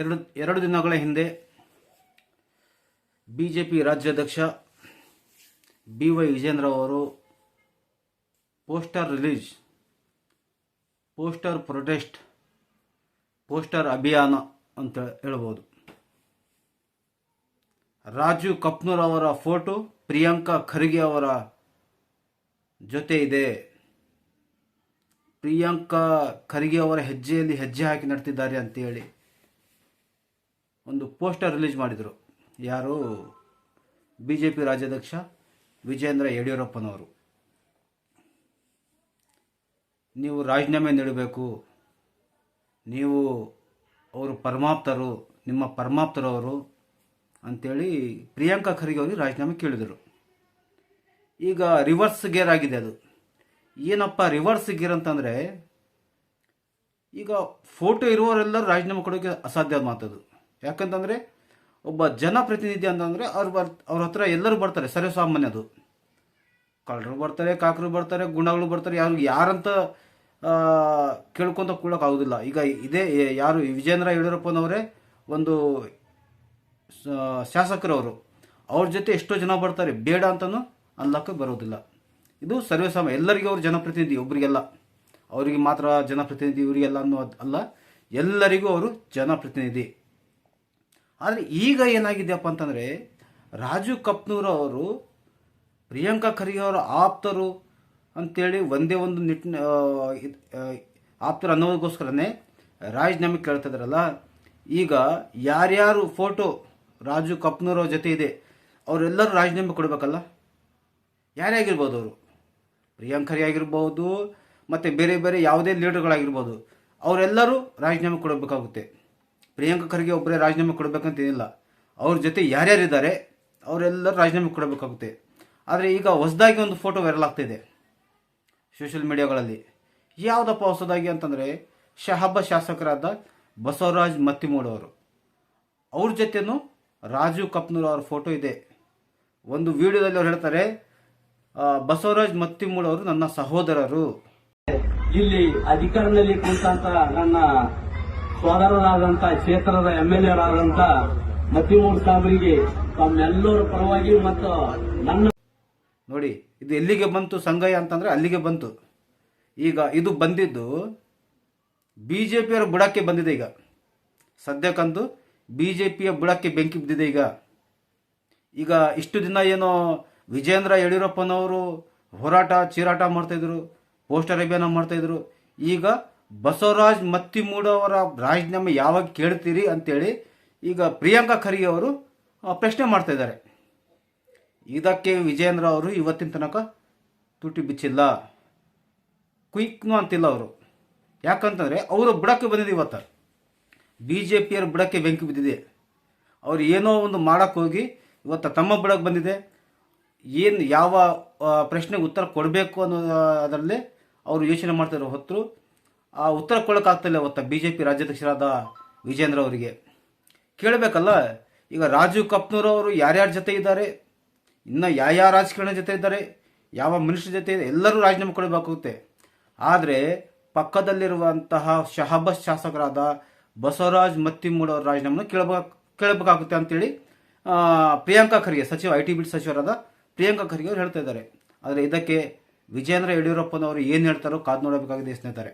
ಎರಡು ಎರಡು ದಿನಗಳ ಹಿಂದೆ ಬಿ ಜೆ ಪಿ ರಾಜ್ಯಾಧ್ಯಕ್ಷ ಬಿ ವೈ ವಿಜೇಂದ್ರ ಅವರು poster release poster protest, poster ಅಭಿಯಾನ ಅಂತ ಹೇಳ್ಬೋದು. ರಾಜು ಕಪ್ನೂರ್ ಅವರ ಫೋಟೋ, ಪ್ರಿಯಾಂಕಾ ಖರ್ಗೆ ಅವರ ಜೊತೆ ಇದೆ ಪ್ರಿಯಾಂಕಾ ಖರ್ಗೆ ಅವರ ಹೆಜ್ಜೆಯಲ್ಲಿ ಹೆಜ್ಜೆ ಹಾಕಿ ನಡ್ತಿದ್ದಾರೆ ಅಂತೇಳಿ. ಒಂದು ಪೋಸ್ಟರ್ ರಿಲೀಸ್ ಮಾಡಿದರು. ಯಾರು? ಬಿ ಜೆ ಪಿ ರಾಜ್ಯಾಧ್ಯಕ್ಷ ವಿಜೇಂದ್ರ ಯಡಿಯೂರಪ್ಪನವರು. ನೀವು ರಾಜೀನಾಮೆ ನೀಡಬೇಕು. ನೀವು ಅವರು ಪರಮಾಪ್ತರು, ನಿಮ್ಮ ಪರಮಾಪ್ತರವರು ಅಂಥೇಳಿ ಪ್ರಿಯಾಂಕಾ ಖರ್ಗೆ ಅವರಿಗೆ ರಾಜೀನಾಮೆ ಕೇಳಿದರು. ಈಗ ರಿವರ್ಸ್ ಗೇರ್ ಆಗಿದೆ ಅದು. ಏನಪ್ಪ ರಿವರ್ಸ್ ಗೇರ್ ಅಂತಂದರೆ, ಈಗ ಫೋಟೋ ಇರುವವರೆಲ್ಲರೂ ರಾಜೀನಾಮೆ ಕೊಡೋಕ್ಕೆ ಅಸಾಧ್ಯ ಮಾತದು ಯಾಕಂತಂದರೆ ಒಬ್ಬ ಜನಪ್ರತಿನಿಧಿ ಅಂತಂದರೆ ಅವ್ರು ಬರ್, ಅವ್ರ ಹತ್ರ ಎಲ್ಲರೂ ಬರ್ತಾರೆ, ಸರ್ವಸಾಮಾನ್ಯದು. ಕಳ್ಳರು ಬರ್ತಾರೆ, ಕಾಕರು ಬರ್ತಾರೆ ಗುಂಡಗಳು ಬರ್ತಾರೆ, ಯಾರು ಯಾರಂತ ಕೇಳ್ಕೊತ ಆಗೋದಿಲ್ಲ. ಈಗ ಇದೇ ಯಾರು ವಿಜೇಂದ್ರ ಯಡಿಯೂರಪ್ಪನವರೇ, ಒಂದು ಶಾಸಕರವರು, ಅವ್ರ ಜೊತೆ ಎಷ್ಟೋ ಜನ ಬರ್ತಾರೆ. ಬೇಡ ಅಂತಲೂ ಅನ್ಲಕ್ಕೆ ಬರೋದಿಲ್ಲ. ಇದು ಸರ್ವೇಸಾಮ, ಎಲ್ಲರಿಗೂ ಅವ್ರ ಜನಪ್ರತಿನಿಧಿ ಒಬ್ಬರಿಗೆಲ್ಲ ಅವರಿಗೆ ಮಾತ್ರ ಜನಪ್ರತಿನಿಧಿ, ಇವರಿಗೆಲ್ಲ ಅನ್ನೋದು ಅಲ್ಲ. ಎಲ್ಲರಿಗೂ ಅವರು ಜನಪ್ರತಿನಿಧಿ. ಆದರೆ ಈಗ ಏನಾಗಿದೆಯಪ್ಪ ಅಂತಂದರೆ ರಾಜು ಕಪ್ನೂರ್ ಅವರು, ಪ್ರಿಯಾಂಕಾ ಖರ್ಗೆ ಅವರ ಆಪ್ತರು ಅಂತೇಳಿ ಒಂದೇ ಒಂದು ನಿಟ್ಟಿನ ಆಪ್ತರು ಅನ್ನೋದಕ್ಕೋಸ್ಕರನೇ ರಾಜೀನಾಮೆ ಕೇಳ್ತಿದ್ರಲ್ಲ ಈಗ ಯಾರ್ಯಾರು ಫೋಟೋ ರಾಜು ಕಪ್ನೂರ್ ಜೊತೆ ಇದೆ, ಅವರೆಲ್ಲರೂ ರಾಜೀನಾಮೆ ಕೊಡಬೇಕಲ್ಲ? ಯಾರೇ ಆಗಿರ್ಬೋದು ಅವರು ಪ್ರಿಯಾಂಕರಿ ಆಗಿರ್ಬೋದು, ಮತ್ತು ಬೇರೆ ಬೇರೆ ಯಾವುದೇ ಲೀಡರ್ಗಳಾಗಿರ್ಬೋದು, ಅವರೆಲ್ಲರೂ ರಾಜೀನಾಮೆ ಕೊಡಬೇಕಾಗುತ್ತೆ. ಪ್ರಿಯಾಂಕಾ ಖರ್ಗೆ ಒಬ್ಬರೇ ರಾಜೀನಾಮೆ ಕೊಡಬೇಕಂತ ಏನಿಲ್ಲ. ಅವ್ರ ಜೊತೆ ಯಾರ್ಯಾರಿದ್ದಾರೆ ಅವರೆಲ್ಲರೂ ರಾಜೀನಾಮೆ ಕೊಡಬೇಕಾಗುತ್ತೆ. ಆದರೆ ಈಗ ಹೊಸದಾಗಿ ಒಂದು ಫೋಟೋ ವೈರಲ್ ಆಗ್ತಿದೆ ಸೋಷಿಯಲ್ ಮೀಡಿಯಾಗಳಲ್ಲಿ ಯಾವುದಪ್ಪ ಹೊಸದಾಗಿ ಅಂತಂದರೆ ಶಹಬ್ಬ ಶಾಸಕರಾದ ಬಸವರಾಜ್ ಮತ್ತಿಮೂಡ್ ಅವರು. ಅವ್ರ ಜೊತೆನೂ ರಾಜು ಕಪ್ನೂರ್ ಅವ್ರ ಫೋಟೋ ಇದೆ. ಒಂದು ವಿಡಿಯೋದಲ್ಲಿ ಅವ್ರು ಹೇಳ್ತಾರೆ ಬಸವರಾಜ್ ಮತ್ತಿಮೂಡ್ ನನ್ನ ಸಹೋದರರು. ಇಲ್ಲಿ ಅಧಿಕಾರದಲ್ಲಿ ಕುಂತಂತ ನನ್ನ ಸೋದರರಾದಂತ ಕ್ಷೇತ್ರದ ಎಂ ಎಲ್ ಮತ್ತಿಮೂರು ಸಾಬರಿಗೆ ತಮ್ಮೆಲ್ಲರ ಪರವಾಗಿ ಮತ್ತು ನನ್ನ ನೋಡಿ, ಇದು ಎಲ್ಲಿಗೆ ಬಂತು ಸಂಗಯ್ಯ ಅಂತಂದ್ರೆ ಅಲ್ಲಿಗೆ ಬಂತು. ಈಗ ಇದು ಬಂದಿದ್ದು ಬಿ ಜೆ ಪಿಯವರ ಬುಡಕ್ಕೆ ಬಂದಿದೆ ಈಗ. ಸದ್ಯಕ್ಕಂದು ಬಿ ಜೆ ಪಿಯ ಬುಡಕ್ಕೆ ಬೆಂಕಿ ಬಿದ್ದಿದೆ ಈಗ. ಈಗ ಇಷ್ಟು ದಿನ ಏನೋ ವಿಜೇಂದ್ರ ಯಡಿಯೂರಪ್ಪನವರು ಹೋರಾಟ, ಚೀರಾಟ ಮಾಡ್ತಾಯಿದ್ರು ಪೋಸ್ಟರ್ ಅಭಿಯಾನ ಮಾಡ್ತಾಯಿದ್ರು ಈಗ ಬಸವರಾಜ್ ಮತ್ತಿಮೂಡ ಅವರ ರಾಜೀನಾಮೆ ಯಾವಾಗ ಕೇಳ್ತೀರಿ ಅಂತೇಳಿ ಈಗ ಪ್ರಿಯಾಂಕಾ ಖರ್ಗೆ ಅವರು ಪ್ರಶ್ನೆ ಮಾಡ್ತಾ ಇದ್ದಾರೆ. ಇದಕ್ಕೆ ವಿಜೇಂದ್ರ ಅವರು ಇವತ್ತಿನ ತನಕ ತುಟಿ ಬಿಚ್ಚಿಲ್ಲ. ಕ್ವಿಕ್ನು ಅಂತಿಲ್ಲ ಅವರು. ಯಾಕಂತಂದರೆ ಅವರು ಬುಡಕ್ಕೆ ಬಂದಿದೆ ಇವತ್ತು. ಬಿ ಜೆ ಪಿಯವ್ರ ಬುಡಕ್ಕೆ ಬೆಂಕಿ ಬಿದ್ದಿದೆ. ಅವ್ರು ಏನೋ ಒಂದು ಮಾಡಕ್ಕೆ ಹೋಗಿ ಇವತ್ತು ತಮ್ಮ ಬುಡಕ್ಕೆ ಬಂದಿದೆ. ಏನು ಯಾವ ಪ್ರಶ್ನೆಗೆ ಉತ್ತರ ಕೊಡಬೇಕು ಅನ್ನೋ ಅದರಲ್ಲಿ ಅವರು ಯೋಚನೆ ಮಾಡ್ತಾರೆ ಹೊತ್ತು ಉತ್ತರ ಕೊಡೋಕ್ಕಾಗ್ತಿಲ್ಲ ಇವತ್ತು ಬಿ ಜೆ ಪಿ ರಾಜ್ಯಾಧ್ಯಕ್ಷರಾದ ವಿಜೇಂದ್ರ ಅವರಿಗೆ. ಕೇಳಬೇಕಲ್ಲ ಈಗ ರಾಜೀವ್ ಕಪ್ನೂರ್ ಅವರು ಯಾರ್ಯಾರ ಜೊತೆ ಇದ್ದಾರೆ ಇನ್ನು ಯಾವ ಯಾವ ರಾಜಕಾರಣ ಜೊತೆ ಇದ್ದಾರೆ ಯಾವ ಮಿನಿಸ್ಟರ್ ಜೊತೆ ಇದೆ ಎಲ್ಲರೂ ರಾಜೀನಾಮೆ ಕೊಡಬೇಕಾಗುತ್ತೆ. ಆದರೆ ಪಕ್ಕದಲ್ಲಿರುವಂತಹ ಶಹಬಸ್ ಶಾಸಕರಾದ ಬಸವರಾಜ್ ಮತ್ತಿಮೂಡ್ ಅವರ ರಾಜೀನಾಮೆನ ಕೇಳಬೇಕು ಕೇಳಬೇಕಾಗುತ್ತೆ ಅಂತೇಳಿ ಆ, ಪ್ರಿಯಾಂಕಾ ಖರ್ಗೆ ಸಚಿವ ಐ ಟಿ ಬಿ ಸಚಿವರಾದ ಪ್ರಿಯಾಂಕಾ ಖರ್ಗೆ ಅವರು ಹೇಳ್ತಾ ಇದ್ದಾರೆ. ಆದರೆ ಇದಕ್ಕೆ ವಿಜೇಂದ್ರ ಯಡಿಯೂರಪ್ಪನವರು ಏನು ಹೇಳ್ತಾರೋ ಕಾದು ನೋಡಬೇಕಾಗಿದೆ ಸ್ನೇಹಿತರೆ